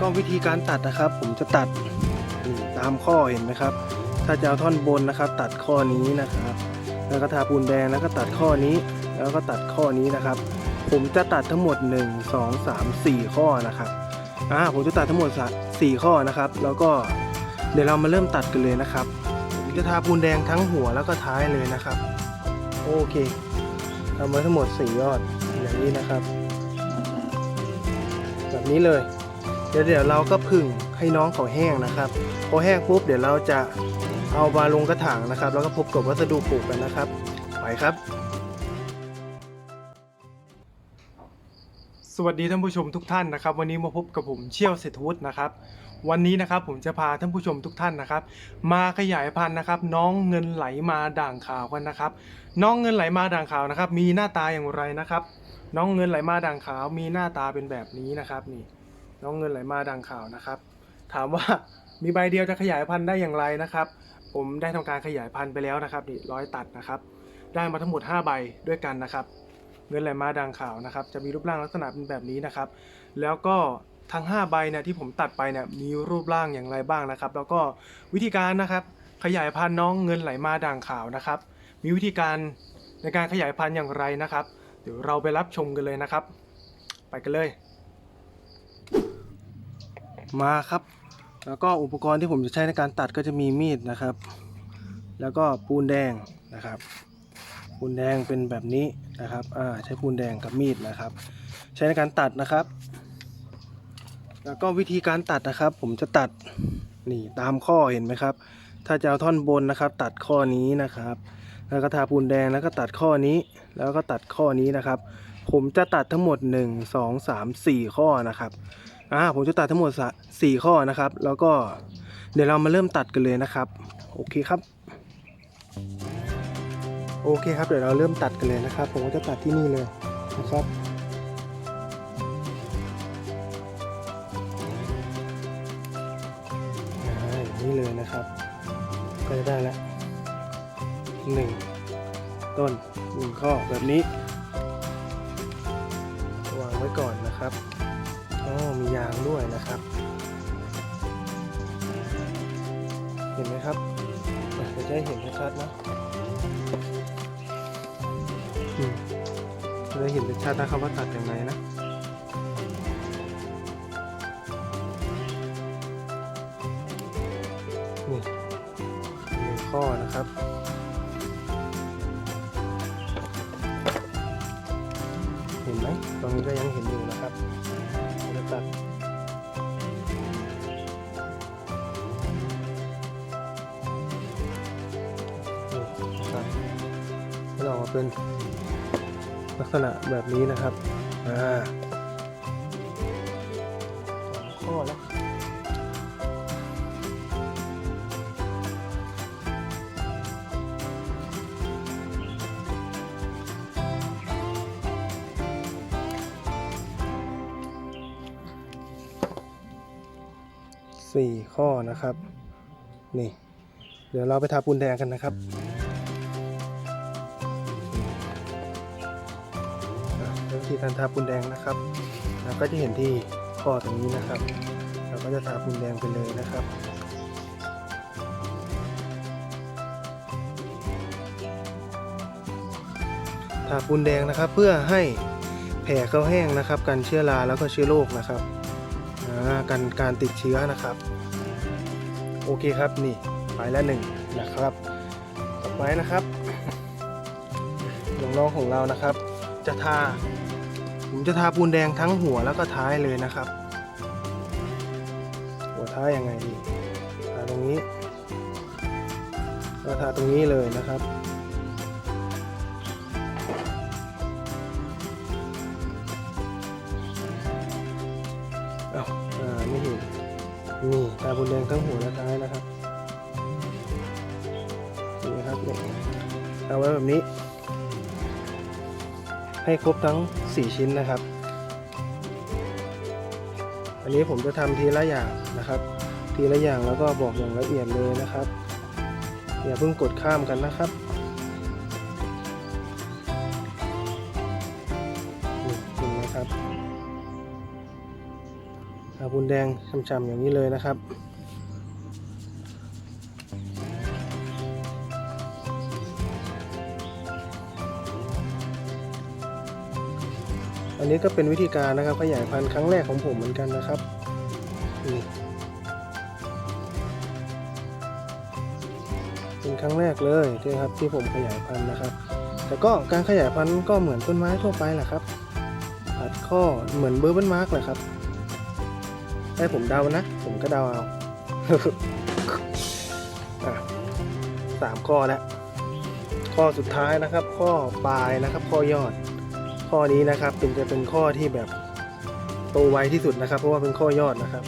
ก็วิธีการตัดนะครับ ผมจะตัดตามข้อเห็นไหมครับ ถ้าจะเอาท่อนบนนะครับ ตัดข้อนี้นะครับ แล้วก็ทาปูนแดงแล้วก็ตัดข้อนี้ แล้วก็ตัดข้อนี้นะครับ ผมจะตัดทั้งหมด 1 2 3 4 ข้อนะครับอ่าผมจะตัดทั้งหมด 4 ข้อนะครับ แล้วก็เดี๋ยวเรามาเริ่มตัดกันเลยนะครับผมจะทาปูนแดงทั้งหัวแล้วก็ท้ายเลยนะครับ โอเคทำไว้ทั้งหมด 4 ยอดอย่างนี้นะครับ แบบนี้เลย ดี๋ยวเดี๋ยวเราก็ผึ่งให้น้องเขาแห้งนะครับ พอแห้งปุ๊บเดี๋ยวเราจะเอามาลงกระถางนะครับ แล้วก็พบกับวัสดุปลูกกันนะครับ ไปครับ สวัสดีท่านผู้ชมทุกท่านนะครับ วันนี้มาพบกับผมเชี่ยวเศรษฐวุฒินะครับ วันนี้นะครับผมจะพาท่านผู้ชมทุกท่านนะครับ มาขยายพันธุ์นะครับ น้องเงินไหลมาด่างขาวกันนะครับ น้องเงินไหลมาด่างขาวนะครับ มีหน้าตาอย่างไรนะครับ น้องเงินไหลมาด่างขาว มีหน้าตาเป็นแบบนี้นะครับนี่ น้องเงินไหลมาด่างข่าวนะครับ ถามว่ามีใบเดียวจะขยายพันธุ์ได้อย่างไรนะครับ ผมได้ทำการขยายพันธุ์ไปแล้วนะครับนี่ร้อยตัดนะครับ ได้มาทั้งหมด 5 ใบด้วยกันนะครับ เงินไหลมาด่างข่าวนะครับ จะมีรูปร่างลักษณะเป็นแบบนี้นะครับ แล้วก็ทั้ง 5 ใบเนี่ยที่ผมตัดไปเนี่ยมีรูปร่างอย่างไรบ้างนะครับ แล้วก็วิธีการนะครับ ขยายพันธุ์น้องเงินไหลมาด่างขาวนะครับ มีวิธีการในการขยายพันธุ์อย่างไรนะครับ เดี๋ยวเราไปรับชมกันเลยนะครับ ไปกันเลย มาครับ แล้วก็อุปกรณ์ที่ผมจะใช้ในการตัดก็จะมีมีดนะครับ แล้วก็ปูนแดงนะครับ ปูนแดงเป็นแบบนี้นะครับอ่าใช้ปูนแดงกับมีดนะครับ ใช้ในการตัดนะครับ แล้วก็วิธีการตัดนะครับ ผมจะตัดนี่ตามข้อเห็นไหมครับ ถ้าจะเอาท่อนบนนะครับ ตัดข้อนี้นะครับ แล้วก็ทาปูนแดงแล้วก็ตัดข้อนี้ แล้วก็ตัดข้อนี้นะครับ ผมจะตัดทั้งหมด 1 2 3 4 ข้อนะครับ อ่าผมจะตัดทั้งหมดสี่ข้อนะครับ แล้วก็เดี๋ยวเรามาเริ่มตัดกันเลยนะครับ โอเคครับ โอเคครับเดี๋ยวเราเริ่มตัดกันเลยนะครับ ผมก็จะตัดที่นี่เลยนะครับอ่าอย่างนี้เลยนะครับ ก็จะได้แล้วหนึ่งต้นหนึ่งข้อแบบนี้ วางไว้ก่อนนะครับ อ๋อมียางด้วยนะครับ เห็นไหมครับอะเดี๋ยวจะเห็นชัดๆนะจะได้เห็นชัดนะครับว่าตัดยังไงนะนี่หนึ่งข้อนะครับเห็นไหมตรงนี้ก็ยังเห็นอยู่นะครับ ตัดนี่นะครับก็จะออกมาเป็นลักษณะแบบนี้นะครับ อ่าข้อแล้ว สี่ข้อนะครับ นี่ เดี๋ยวเราไปทาปูนแดงกันนะครับวิธีการทาปูนแดงนะครับเราก็จะเห็นที่ข้อตรงนี้นะครับ เราก็จะทาปูนแดงไปเลยนะครับทาปูนแดงนะครับเพื่อให้แผลเขาแห้งนะครับ กันเชื้อราแล้วก็เชื้อโรคนะครับ กันการติดเชื้อนะครับ โอเคครับนี่ไปแล้วหนึ่งนะครับ ต่อไปนะครับน้องๆของเรานะครับ จะทาผมจะทาปูนแดงทั้งหัวแล้วก็ท้ายเลยนะครับ หัวท้ายยังไงดีทาตรงนี้ก็ทาตรงนี้เลยนะครับาบนแดงทั้งหัวและท้ายนะครับนี่นะครับเนี่ยเอาไว้แบบนี้ ให้ครบทั้ง 4 ชิ้นนะครับ อันนี้ผมจะทำทีละอย่างนะครับ ทีละอย่างแล้วก็บอกอย่างละเอียดเลยนะครับอย่าเพิ่งกดข้ามกันนะครับ แดงช่ำๆอย่างนี้เลยนะครับ อันนี้ก็เป็นวิธีการนะครับขยายพันธุ์ครั้งแรกของผมเหมือนกันนะครับนี่เป็นครั้งแรกเลยที่ครับที่ผมขยายพันธุ์นะครับ แต่ก็การขยายพันธุ์ก็เหมือนต้นไม้ทั่วไปแหละครับตัดข้อเหมือนเบอร์เบิลมาร์กแหละครับ ให้ผมเดานะ ผมก็เดาเอาสามข้อแล้ว ข้อสุดท้ายนะครับ ข้อปลายนะครับ ข้อยอด ข้อนี้นะครับเป็นจะเป็นข้อที่แบบโตไวที่สุดนะครับ เพราะว่าเป็นข้อยอดนะครับ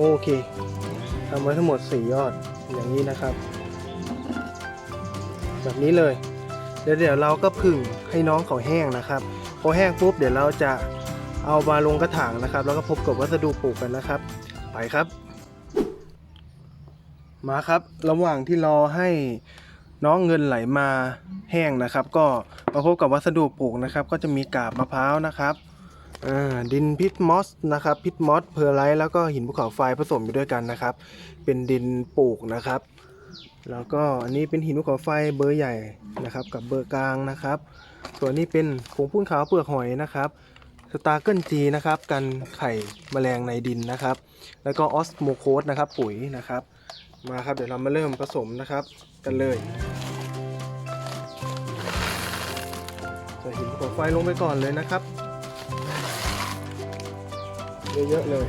โอเคทำไว้ทั้งหมด 4 ยอดอย่างนี้นะครับ แบบนี้เลยเดี๋ยวเดี๋ยวเราก็ผึ่งให้น้องเขาแห้งนะครับพอแห้งปุ๊บเดี๋ยวเราจะเอามาลงกระถางนะครับ แล้วก็พบกับวัสดุปลูกกันนะครับ ไปครับ มาครับ ระหว่างที่รอให้น้องเงินไหลมาแห้งนะครับ ก็มาพบกับวัสดุปลูกนะครับ ก็จะมีกาบมะพร้าวนะครับ ดินพิษมอสนะครับพิษมอสเพอร์ไลท์แล้วก็หินภูเขาไฟผสมอยู่ด้วยกันนะครับ เป็นดินปลูกนะครับ แล้วก็อันนี้เป็นหินภูเขาไฟเบอร์ใหญ่นะครับ กับเบอร์กลางนะครับ ส่วนนี้เป็นผงปุ้นขาวเปลือกหอยนะครับสตาร์เกิลจีนะครับกันไข่แมลงในดินนะครับ แล้วก็ออสโมโคสนะครับปุ๋ยนะครับ มาครับเดี๋ยวเรามาเริ่มผสมนะครับกันเลยใส่หินภูเขาไฟลงไปก่อนเลยนะครับ เยอะๆเลย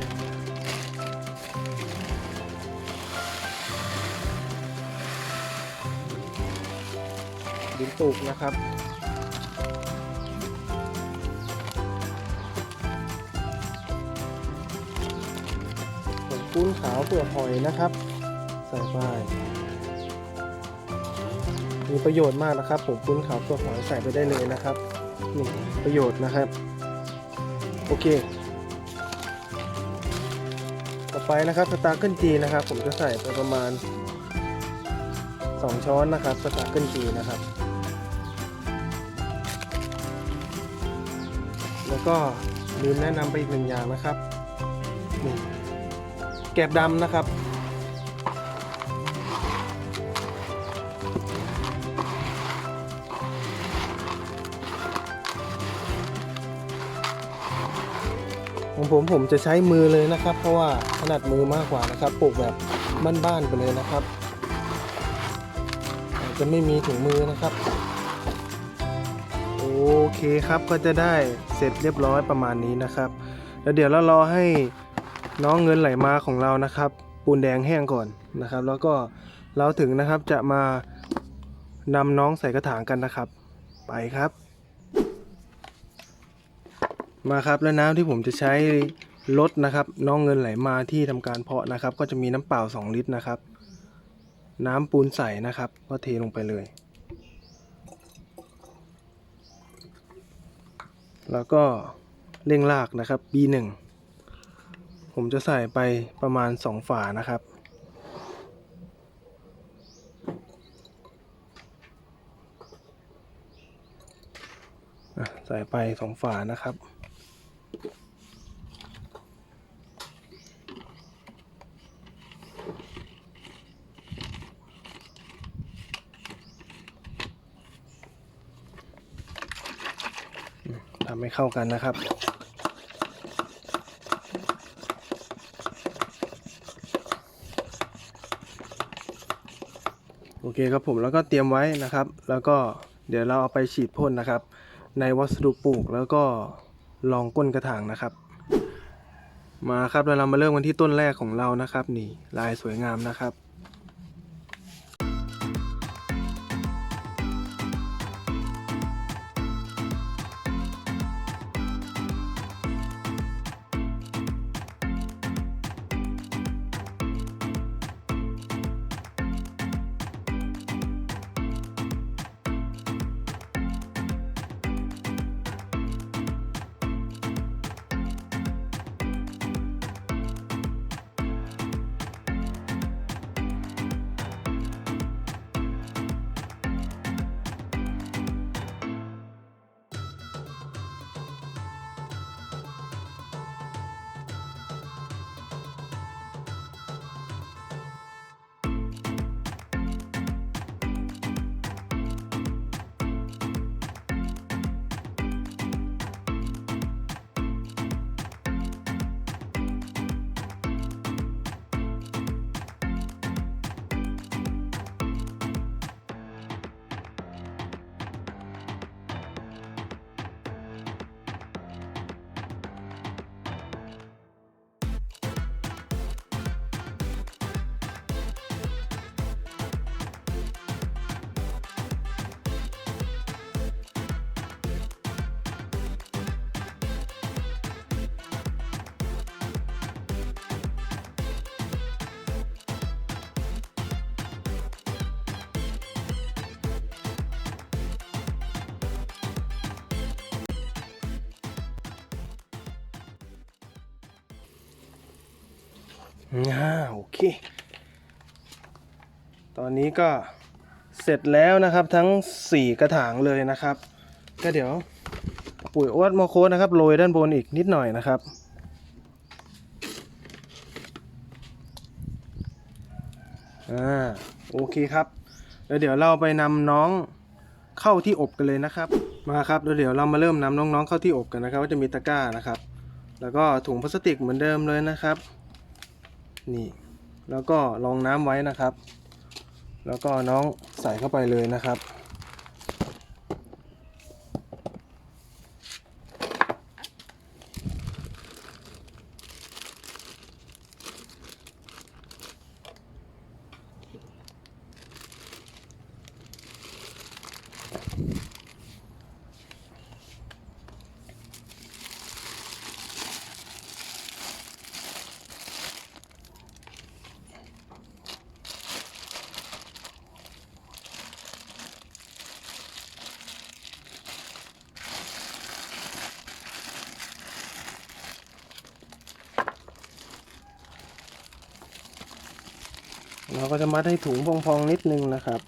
ดินปลูกนะครับผงปุ้นขาวเปลือกหอยนะครับ ใส่ไปมีประโยชน์มากนะครับผงปุ้นขาวเปลือกหอยใส่ไปได้เลยนะครับนี่ประโยชน์นะครับ โอเค ต่อไปนะครับสตาร์เกิลจีนะครับ ผมจะใส่ไปประมาณ 2 ช้อนนะครับสตาร์เกิลจีนะครับ แล้วก็ลืมแนะนำไปอีกหนึ่งอย่างนะครับนี่แกบดำนะครับ ของผมผมจะใช้มือเลยนะครับ เพราะว่าถนัดมือมากกว่านะครับปลูกแบบบ้านๆไปเลยนะครับจะไม่มีถุงมือนะครับ โอเคครับก็จะได้เสร็จเรียบร้อยประมาณนี้นะครับ แล้วเดี๋ยวเรารอให้น้องเงินไหลมาของเรานะครับ ปูนแดงแห้งก่อนนะครับ แล้วก็เราถึงนะครับจะมานำน้องใส่กระถางกันนะครับ ไปครับ มาครับแล้วน้ำที่ผมจะใช้ลดนะครับ น้องเงินไหลมาที่ทำการเพาะนะครับ ก็จะมีน้ำเปล่า 2 ลิตรนะครับ น้ำปูนใสนะครับ ก็เทลงไปเลย แล้วก็เร่งรากนะครับ B1 ผมจะใส่ไปประมาณ 2 ฝานะครับใส่ไป2ฝานะครับ เข้ากันนะครับ โอเคครับผมแล้วก็เตรียมไว้นะครับ แล้วก็เดี๋ยวเราเอาไปฉีดพ่นนะครับ ในวัสดุปลูกแล้วก็รองก้นกระถางนะครับ มาครับแล้วเรามาเริ่มกันที่ต้นแรกของเรานะครับ นี่ลายสวยงามนะครับ อ่าโอเค ตอนนี้ก็เสร็จแล้วนะครับทั้ง 4 กระถางเลยนะครับ ก็เดี๋ยวปุ๋ยโอ๊ตโมโคสนะครับโรยด้านบนอีกนิดหน่อยนะครับ อ่าโอเคครับ แล้วเดี๋ยวเราไปนำน้องเข้าที่อบกันเลยนะครับ มาครับแล้วเดี๋ยวเรามาเริ่มนำน้องๆเข้าที่อบกันนะครับก็จะมีตะกร้านะครับ แล้วก็ถุงพลาสติกเหมือนเดิมเลยนะครับ นี่ แล้วก็รองน้ำไว้นะครับ แล้วก็น้องใส่เข้าไปเลยนะครับ เราก็จะมัดให้ถุงพองๆนิดนึงนะครับ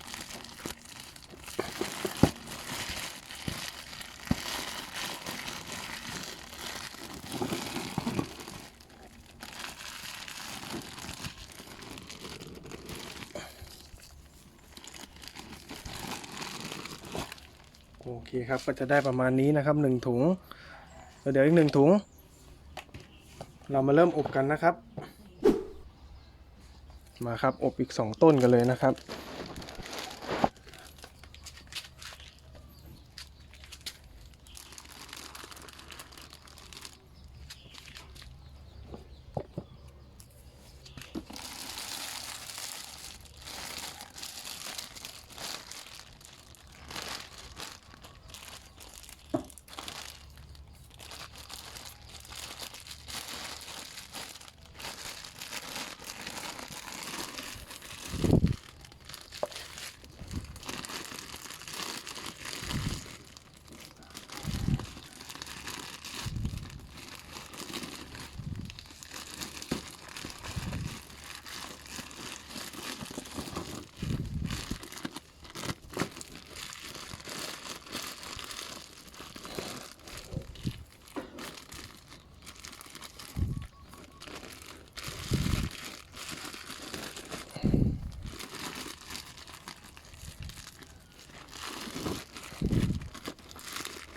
โอเคครับก็จะได้ประมาณนี้นะครับหนึ่งถุงแล้วเดี๋ยวอีกหนึ่งถุง เรามาเริ่มอบกันนะครับ มาครับ อบอีก 2 ต้นกันเลยนะครับ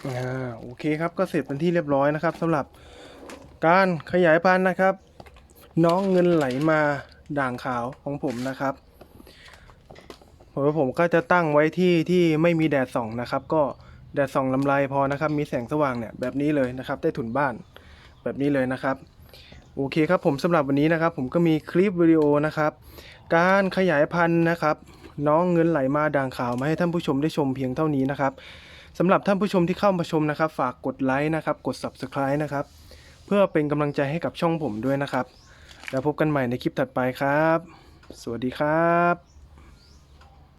อ่าโอ เคครับก็เสร็จเป็นที่เรียบร้อยนะครับสำหรับการขยายพันธุ์นะครับ น้องเงินไหลมาด่างขาวของผมนะครับผมผมก็จะตั้งไว้ที่ที่ไม่มีแดดส่องนะครับ ก็แดดส่องลำไรพอนะครับ มีแสงสว่างเนี่ยแบบนี้เลยนะครับใต้ถุนบ้านแบบนี้เลยนะครับ โอเคครับผมสำหรับวันนี้นะครับ ผมก็มีคลิปวิดีโอนะครับ การขยายพันธุ์นะครับ น้องเงินไหลมาด่างขาวมาให้ท่านผู้ชมได้ชมเพียงเท่านี้นะครับ สำหรับท่านผู้ชมที่เข้ามาชมนะครับ ฝากกดไลค์นะครับ กด Subscribe นะครับ เพื่อเป็นกำลังใจให้กับช่องผมด้วยนะครับ แล้วพบกันใหม่ในคลิปถัดไปครับ สวัสดีครับ